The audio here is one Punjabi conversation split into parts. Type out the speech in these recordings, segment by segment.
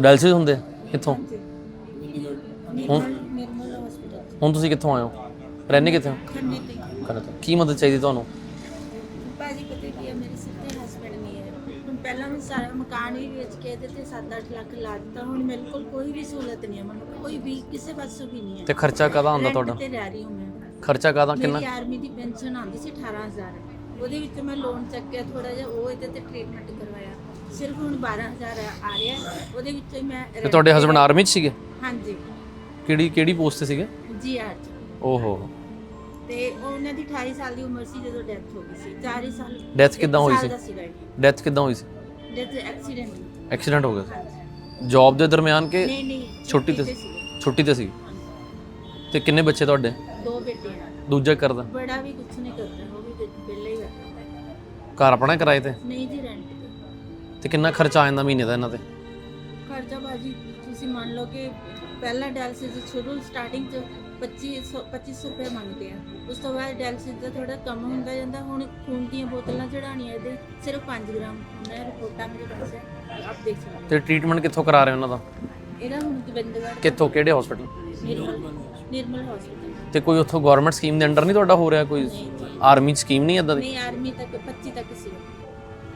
ਡਾਇਲਸਿਸ ਹੁੰਦੇ? ਕਿੱਥੋਂ? ਨਿਰਮਲ ਨਿਰਮਲ ਹਸਪੀਟਲ ਹੁਣ ਤੁਸੀਂ ਕਿੱਥੋਂ ਆਏ ਹੋ? ਰਹਿੰਦੇ ਕਿੱਥੇ ਹੋ? ਖੰਨੇ ਤੇ ਖੰਨੇ ਤੋਂ। ਕੀ ਮਦਦ ਚਾਹੀਦੀ ਤੁਹਾਨੂੰ? ਭਾਜੀ ਪਤਾ ਕੀ ਹੈ ਮੇਰੇ ਤੇ ਹਸਬੰਡ ਨਹੀਂ ਹੈ। ਹੁਣ ਪਹਿਲਾਂ ਮੈਂ ਸਾਰਾ ਮਕਾਨ ਵੀ ਵੇਚ ਕੇ ਇਹਦੇ ਤੇ 7-8 ਲੱਖ ਲਾ ਦਿੱਤਾ। ਹੁਣ ਮੇਰੇ ਕੋਲ ਕੋਈ ਵੀ ਸਹੂਲਤ ਨਹੀਂ ਹੈ। ਮੈਨੂੰ ਕੋਈ ਵੀ ਕਿਸੇ ਪਾਸੋਂ ਵੀ ਨਹੀਂ ਹੈ। ਤੇ ਖਰਚਾ ਕਾਹਦਾ Rent ਤੁਹਾਡਾ? ਤੇ ਰਹਿ ਰਹੀ ਹਾਂ ਮੈਂ? ਖਰਚਾ ਕਾਹਦਾ? ਕਿੰਨਾ? ਮੇਰੀ ਆਰਮੀ ਦੀ ਪੈਨਸ਼ਨ ਆਉਂਦੀ ਸੀ 18000 ਉਹਦੇ ਵਿੱਚ ਮੈਂ ਲੋਨ ਚੱਕਿਆ ਥੋੜਾ ਜਿਹਾ ਉਹ ਇਹਦੇ ਤੇ ਟ੍ਰੀਟਮੈਂਟ ਕਰਵਾਇਆ। ਸਿਰਫ ਹੁਣ 12000 ਆ ਰਿਹਾ। ਉਹਦੇ ਵਿੱਚ ਮੈਂ ਤੇ ਤੁਹਾਡੇ ਹਸਬੰਡ ਆਰਮੀ 'ਚ ਸੀਗੇ? ਹਾਂਜੀ। ਕਿਹੜੀ ਕਿਹੜੀ ਪੋਸਟ ਤੇ ਸੀਗੇ? ਜੀ ਆਰ ਓਹੋ। ਤੇ ਉਹਨਾਂ ਦੀ 28 ਸਾਲ ਦੀ ਉਮਰ ਸੀ ਜਦੋਂ ਡੈਥ ਹੋ ਗਈ ਸੀ। 4 ਸਾਲ। Death ਕਿੱਦਾਂ ਹੋਈ ਸੀ? ਡੈਥ ਕਿੱਦਾਂ ਹੋਈ ਸੀ? ਡੈਥ ਐਕਸੀਡੈਂਟ ਐਕਸੀਡੈਂਟ ਹੋ ਗਿਆ ਸੀ? ਜੌਬ ਦੇ ਦਰਮਿਆਨ ਕਿ ਨਹੀਂ ਨਹੀਂ ਛੁੱਟੀ ਤੇ। ਛੁੱਟੀ ਤੇ ਸੀ। ਤੇ ਕਿੰਨੇ ਬੱਚੇ ਤੁਹਾਡੇ? ਦੋ ਬੇਟੇ ਆ। ਦੂਜਾ ਕਰਦਾ? ਬੜਾ ਵੀ ਕੁਝ ਨਹੀਂ ਕਰਦਾ ਉਹ ਵੀ ਪਹਿਲੇ ਹੀ ਬੈਠਾ। ਘਰ ਆਪਣਾ ਕਿਰਾਏ ਤੇ? ਨਹੀਂ ਜੀ ਰੈਂਟ ਤੇ। ਕਿੰਨਾ ਖਰਚਾ ਆ ਜਾਂਦਾ ਮਹੀਨੇ ਦਾ ਇਹਨਾਂ ਤੇ? ਖਰਚਾ ਬਾਜੀ ਤੁਸੀਂ ਮੰਨ ਲਓ ਕਿ ਪਹਿਲਾ ਡਾਇਲਸਿਸ ਸ਼ੁਰੂ ਸਟਾਰਟਿੰਗ ਚ 2500 2500 ਰੁਪਏ ਮੰਗਦੇ ਆ। ਉਸ ਤੋਂ ਬਾਅਦ ਡਾਇਲਸਿਸ ਦਾ ਥੋੜਾ ਕਮ ਹੁੰਦਾ ਜਾਂਦਾ ਹੁਣ ਖੂਨ ਦੀਆਂ ਬੋਤਲਾਂ ਚੜਾਉਣੀਆਂ ਇਹਦੇ ਸਿਰਫ 5 ਗ੍ਰਾਮ ਹੁੰਦਾ ਹੈ ਰਿਪੋਰਟਾਂ ਮੇਰੇ ਪਾਸ ਹੈ ਆਪ ਦੇਖ ਸਕਦੇ ਤੇ ਟ੍ਰੀਟਮੈਂਟ ਕਿੱਥੋਂ ਕਰਾ ਰਹੇ ਉਹਨਾਂ ਦਾ? ਹੋ। ਇਹਦਾ ਹੁਣ ਗੋਬਿੰਦਗੜ੍ਹ ਕਿੱਥੋਂ ਕਿਹੜੇ ਹਸਪੀਟਲ ਨਿਰਮਲ ਨਿਰਮਲ ਹਸਪੀਟਲ ਤੇ ਕੋਈ ਉੱਥੋਂ ਗਵਰਨਮੈਂਟ ਸਕੀਮ ਦੇ ਅੰਡਰ ਨਹੀਂ ਤੁਹਾਡਾ ਹੋ ਰਿਹਾ? ਕੋਈ ਨਹੀਂ ਜੀ ਆਰਮੀ ਸਕੀਮ ਨਹੀਂ ਇਦਾਂ ਦੀ? ਨਹੀਂ ਆਰਮੀ ਤੱਕ 25 ਤੱਕ ਸੀ।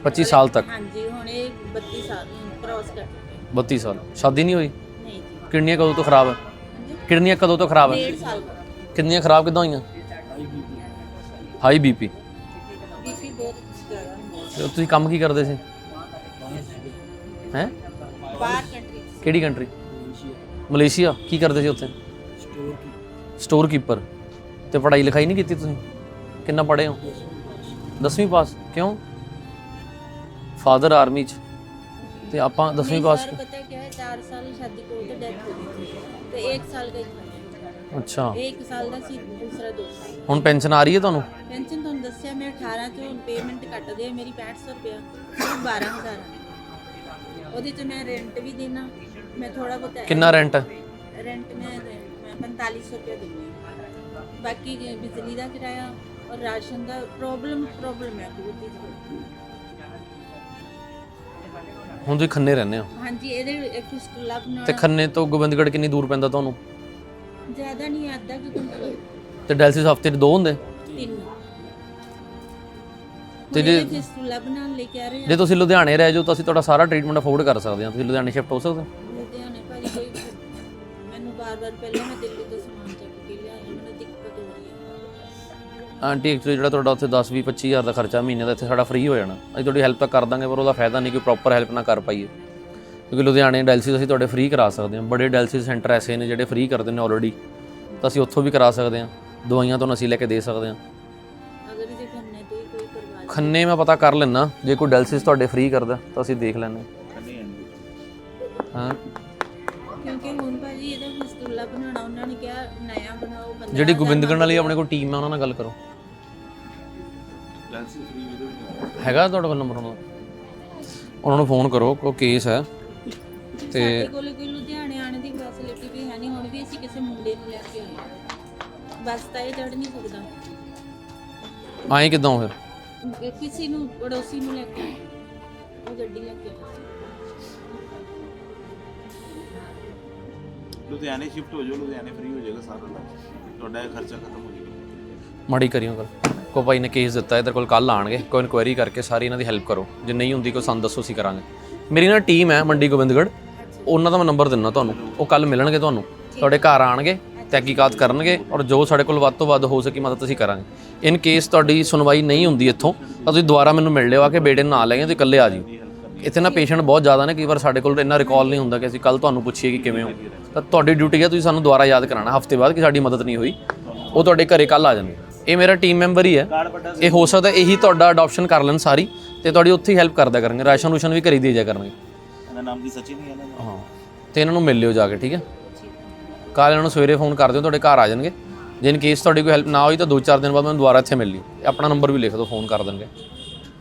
25 ਸਾਲ ਤੱਕ? ਹਾਂਜੀ ਹੁਣ ਇਹ 32 ਸਾਲ ਕ੍ਰਾਸ ਕਰ ਚੁੱਕੇ 32 ਸਾਲ। ਸ਼ਾਦੀ ਨਹੀਂ ਹੋਈ? ਨਹੀਂ ਜੀ। ਕਿਡਨੀਆਂ ਕਦੋਂ ਤੋਂ ਖਰਾਬ ਹੈ? ਹਾਂਜੀ? ਕਿਡਨੀਆਂ ਕਦੋਂ ਤੋਂ ਖਰਾਬ ਹੈ? ਡੇਢ ਸਾਲ ਦਾ ਕਿੰਨੀਆਂ ਖਰਾਬ ਕਿੱਦਾਂ ਹੋਈਆਂ? ਹਾਈ ਬੀਪੀ ਬੀਪੀ ਬਹੁਤ ਜ਼ਿਆਦਾ ਹੁੰਦਾ ਤੁਸੀਂ ਕੰਮ ਕੀ ਕਰਦੇ ਸੀ? ਹੈ? ਬਾਹਰ ਕੰਟਰੀ ਕਿਹੜੀ ਕੰਟਰੀ ਮਲੇਸ਼ੀਆ। ਕੀ ਕਰਦੇ ਸੀ ਉੱਥੇ? ਸਟੋਰ ਕੀਪਰ ਤੇ ਪੜ੍ਹਾਈ ਲਿਖਾਈ ਨਹੀਂ ਕੀਤੀ ਤੁਸੀਂ ਕਿੰਨਾ ਪੜ੍ਹੇ ਹੋ 10ਵੀਂ ਪਾਸ ਕਿਉਂ ਫਾਦਰ ਆਰਮੀ ਚ ਤੇ ਆਪਾਂ 10ਵੀਂ ਪਾਸ सर पता है क्या है चार साल शादी को तो डेथ हो गई थी तो एक साल गई था ਅੱਛਾ एक साल ਦਾ ਸੀ ਦੂਸਰਾ ਦੋ ਸਾਲ ਹੁਣ ਪੈਨਸ਼ਨ ਆ ਰਹੀ ਹੈ ਤੁਹਾਨੂੰ ਪੈਨਸ਼ਨ ਤੁਹਾਨੂੰ ਦੱਸਿਆ ਮੈਂ 18 ਚੋਂ ਪੇਮੈਂਟ ਕੱਟਦੇ ਆ ਮੇਰੀ 6500 ਰੁਪਇਆ ਸਿਰਫ 12000 ਆ ਉਹਦੇ ਚ ਮੈਂ ਰੈਂਟ ਵੀ ਦੇਣਾ ਮੈਂ ਥੋੜਾ ਬਹੁਤ ਕਿੰਨਾ ਰੈਂਟ ਰੈਂਟ ਮੈਂ ਮੈਂ 4500 ਰੁਪਇਆ ਦਿੰਦੀ ਬਾਕੀ ਬਿਜਲੀ ਦਾ ਕਿਰਾਇਆ ਔਰ ਰਾਸ਼ਨ ਦਾ ਪ੍ਰੋਬਲਮ ਪ੍ਰੋਬਲਮ ਹੈ ਬਹੁਤ ਹੀ ਹੁਣ ਤੁਸੀਂ ਖੰਨੇ ਰਹਿੰਦੇ ਹੋ? ਹਾਂਜੀ ਇਹਦੇ ਇੱਕ ਫਿਸਟੁਲਾ ਤੇ ਖੰਨੇ ਤੋਂ ਗੋਬਿੰਦਗੜ੍ਹ ਕਿੰਨੀ ਦੂਰ ਪੈਂਦਾ ਤੁਹਾਨੂੰ? ਜ਼ਿਆਦਾ ਨਹੀਂ ਅੱਧਾ ਕਿ ਕੁੰਟਲ ਤੇ ਡਾਇਲਸਿਸ ਹਫ਼ਤੇ 'ਚ ਦੋ ਹੁੰਦੇ? ਤਿੰਨ। ਤੇ ਜੇ- ਜੇ ਫਿਸਟੁਲਾ ਬਣਾਉਣ ਲਈ ਕਹਿ ਰਹੇ ਜੇ ਆ ਤੁਸੀਂ ਲੁਧਿਆਣੇ ਰਹਿ ਜਾਓ ਤਾਂ ਅਸੀਂ ਤੁਹਾਡਾ ਸਾਰਾ ਟ੍ਰੀਟਮੈਂਟ ਅਫੋਰਡ ਕਰ ਸਕਦੇ ਹਾਂ। ਤੁਸੀਂ ਲੁਧਿਆਣੇ ਸ਼ਿਫਟ ਹੋ ਸਕਦੇ ਹੋ? ਮੈਨੂੰ ਬਾਰ-ਬਾਰ ਪਹਿਲਾਂ ਮੈਂ ਦਿੱਲੀ ਤੋਂ ਸਮਾਨ ਚੱਕ ਕੇ ਲਿਆਈ ਮੈਨੂੰ ਦਿੱਕਤ ਹੋ ਰਹੀ ਹੈ। ਆਂਟੀ ਐਕਚੁਅਲੀ ਜਿਹੜਾ ਤੁਹਾਡਾ ਉੱਥੇ 10 20 25 ਹਜ਼ਾਰ ਦਾ ਖਰਚਾ ਮਹੀਨੇ ਦਾ ਇੱਥੇ ਸਾਡਾ ਫ੍ਰੀ ਹੋ ਜਾਣਾ। ਅਸੀਂ ਤੁਹਾਡੀ ਹੈਲਪ ਤਾਂ ਕਰ ਦਾਂਗੇ ਪਰ ਉਹਦਾ ਫਾਇਦਾ ਨਹੀਂ ਕਿ ਪ੍ਰੋਪਰ ਹੈਲਪ ਨਾ ਕਰ ਪਾਈਏ। ਕਿਉਂਕਿ ਲੁਧਿਆਣੇ ਡਾਇਲਸਿਸ ਅਸੀਂ ਤੁਹਾਡੇ ਫ੍ਰੀ ਕਰਾ ਸਕਦੇ ਹਾਂ। ਬੜੇ ਡਾਇਲਸਿਸ ਸੈਂਟਰ ਐਸੇ ਨੇ ਜਿਹੜੇ ਫ੍ਰੀ ਕਰਦੇ ਨੇ ਆਲਰੇਡੀ ਤਾਂ ਅਸੀਂ ਉੱਥੋਂ ਵੀ ਕਰਾ ਸਕਦੇ ਹਾਂ। ਦਵਾਈਆਂ ਤੁਹਾਨੂੰ ਅਸੀਂ ਲੈ ਕੇ ਦੇ ਸਕਦੇ ਹਾਂ। ਅਗਰ ਜੇ ਖੰਨੇ ਤੋਂ ਹੀ ਕੋਈ ਕਰਵਾ ਲੇ ਖੰਨੇ ਮੈਂ ਪਤਾ ਕਰ ਲੈਣਾ ਜੇ ਕੋਈ ਡਾਇਲਸਿਸ ਤੁਹਾਡੇ ਫ੍ਰੀ ਕਰਦਾ ਤਾਂ ਅਸੀਂ ਦੇਖ ਲੈਂਦੇ ਹਾਂ। ਕਿਉਂਕਿ ਹੁਣ ਭਾਜੀ ਇਹਦਾ ਫਿਸਟੁਲਾ ਬਣਾਉਣਾ ਉਹਨਾਂ ਨੇ ਕਿਹਾ ਨया ਬਣਾਓ ਬੰਦਾ ਜਿਹੜੀ ਗੋਬਿੰਦਗੜ੍ਹ ਵਾਲੀ ਆਪਣੇ ਕੋਲ ਟੀਮ ਹੈ ਉਹਨਾਂ ਨਾਲ ਗੱਲ ਕਰੋ। ਹੈਗਾ ਤੁਹਾਡੇ ਕੋਲ ਨੰਬਰ ਉਹਨਾਂ ਦਾ? ਉਹਨਾਂ ਨੂੰ ਫੋਨ ਕਰੋ ਕੋਈ ਕੇਸ ਹੈ। ਤੇ ਸਾਡੇ ਕੋਲ ਕੋਈ ਲੁਧਿਆਣੇ ਆਣੇ ਦੀ ਫੈਸਿਲਿਟੀ ਵੀ ਹੈ ਨਹੀਂ ਹੁਣ ਵੀ ਅਸੀਂ ਕਿਸੇ ਮੁੰਡੇ ਨੂੰ ਲੈ ਕੇ ਆਏ ਹਾਂ। ਬੱਸ ਤਾਂ ਇਹ ਚੜ ਨਹੀਂ ਸਕਦਾ। ਆਏ ਕਿਦਾਂ ਫਿਰ? ਇਹ ਕਿਸੇ ਨੂੰ ਪੜੋਸੀ ਨੂੰ ਲੈ ਕੇ ਆਏ। ਉਹ ਗੱਡੀ ਲੈ ਕੇ ਆਏ। ਲੁਧਿਆਣੇ ਸ਼ਿਫਟ ਹੋ ਜਾਓ ਲੁਧਿਆਣੇ ਫ੍ਰੀ ਹੋ ਜਾਏਗਾ ਸਾਰਾ ਇਲਾਜ ਤੁਹਾਡਾ ਇਹ ਖਰਚਾ ਖਤਮ ਹੋ ਜਾਏਗਾ। ਮਾੜੀ ਕਰਿਓ ਗੱਲ। ਕੋ ਭਾਈ ਨੇ ਕੇਸ ਦਿੱਤਾ ਇਧਰ ਕੋਲ ਕੱਲ ਆਣਗੇ ਕੋਈ ਇਨਕੁਆਇਰੀ ਕਰਕੇ ਸਾਰੀ ਇਹਨਾਂ ਦੀ ਹੈਲਪ ਕਰੋ। ਜੇ ਨਹੀਂ ਹੁੰਦੀ ਕੋਈ ਸਾਨੂੰ ਦੱਸੋ ਅਸੀਂ ਕਰਾਂਗੇ। ਮੇਰੀ ਨਾ ਟੀਮ ਹੈ ਮੰਡੀ ਗੋਬਿੰਦਗੜ੍ਹ ਉਹਨਾਂ ਦਾ ਮੈਂ ਨੰਬਰ ਦਿੰਦਾ ਤੁਹਾਨੂੰ। ਉਹ ਕੱਲ ਮਿਲਣਗੇ ਤੁਹਾਨੂੰ। ਤੁਹਾਡੇ ਘਰ ਆਣਗੇ ਤਹਿਕੀਕਾਤ ਕਰਨਗੇ ਔਰ ਜੋ ਸਾਡੇ ਕੋਲ ਵੱਧ ਤੋਂ ਵੱਧ ਹੋ ਸਕੀ ਮਦਦ ਅਸੀਂ ਕਰਾਂਗੇ। ਇਨ ਕੇਸ ਤੁਹਾਡੀ ਸੁਣਵਾਈ ਨਹੀਂ ਹੁੰਦੀ ਇੱਥੋਂ ਤਾਂ ਤੁਸੀਂ ਦੁਬਾਰਾ ਮੈਨੂੰ ਮਿਲ ਲਿਓ ਆ ਕੇ ਬੇਟੇ ਨੂੰ ਨਾਲ ਲੈ ਗਏ ਤੁਸੀਂ ਇਕੱਲੇ ਆ ਜਿਓ। ਇੱਥੇ ਨਾ ਪੇਸ਼ੈਂਟ ਬਹੁਤ ਜ਼ਿਆਦਾ ਨੇ ਕਈ ਵਾਰ ਸਾਡੇ ਕੋਲ ਇੰਨਾ ਰਿਕਾਲ ਨਹੀਂ ਹੁੰਦਾ ਕਿ ਅਸੀਂ ਕੱਲ ਤੁਹਾਨੂੰ ਪੁੱਛੀਏ ਕਿ ਕਿਵੇਂ ਹੋ। ਤਾਂ ਤੁਹਾਡੀ ਡਿਊਟੀ ਹੈ ਤੁਸੀਂ ਸਾਨੂੰ ਦੁਬਾਰਾ ਯਾਦ ਕਰਾਉਣਾ। ਹਫ਼ਤੇ ਬਾਅਦ ਕਿ ਸਾਡੀ ਮਦਦ ਨਹੀਂ ਹੋਈ ਉਹ ਤੁਹਾਡੇ ਘਰੇ ਕੱਲ ਆ ਜਾਣਗੇ। ਇਹ ਮੇਰਾ ਟੀਮ ਮੈਂਬਰ ਹੀ ਹੈ। ਇਹ ਹੋ ਸਕਦਾ ਇਹੀ ਤੁਹਾਡਾ ਅਡਾਪਸ਼ਨ ਕਰ ਲੈਣ ਸਾਰੀ ਤੇ ਤੁਹਾਡੀ ਉੱਥੇ ਹੀ ਹੈਲਪ ਕਰਦਾ ਕਰਨਗੇ। ਰਾਸ਼ਨ ਰੂਸ਼ਨ ਵੀ ਘਰੇ ਦੇ ਜਾ ਕਰਨਗੇ। ਇਹਦਾ ਨਾਮ ਦੀ ਸਚਿਨ ਹੀ ਹੈ ਨਾ ਹਾਂ। ਤੇ ਇਹਨਾਂ ਨੂੰ ਮਿਲ ਲਿਓ ਜਾ ਕੇ ਠੀਕ ਹੈ? ਕੱਲ ਇਹਨਾਂ ਨੂੰ ਸਵੇਰੇ ਫੋਨ ਕਰ ਦਿਓ ਤੁਹਾਡੇ ਘਰ ਆ ਜਾਣਗੇ। ਜੇ ਇਨ ਕੇਸ ਤੁਹਾਡੀ ਕੋਈ ਹੈਲਪ ਨਾ ਹੋਈ ਤਾਂ 2-4 ਦਿਨ ਬਾਅਦ ਮੈਨੂੰ ਦੁਬਾਰਾ ਇੱਥੇ ਮਿਲ ਲਿਓ। ਆਪਣਾ ਨੰਬਰ ਵੀ ਲਿਖ ਦਿਓ ਫੋਨ ਕਰ ਦੇਣਗੇ।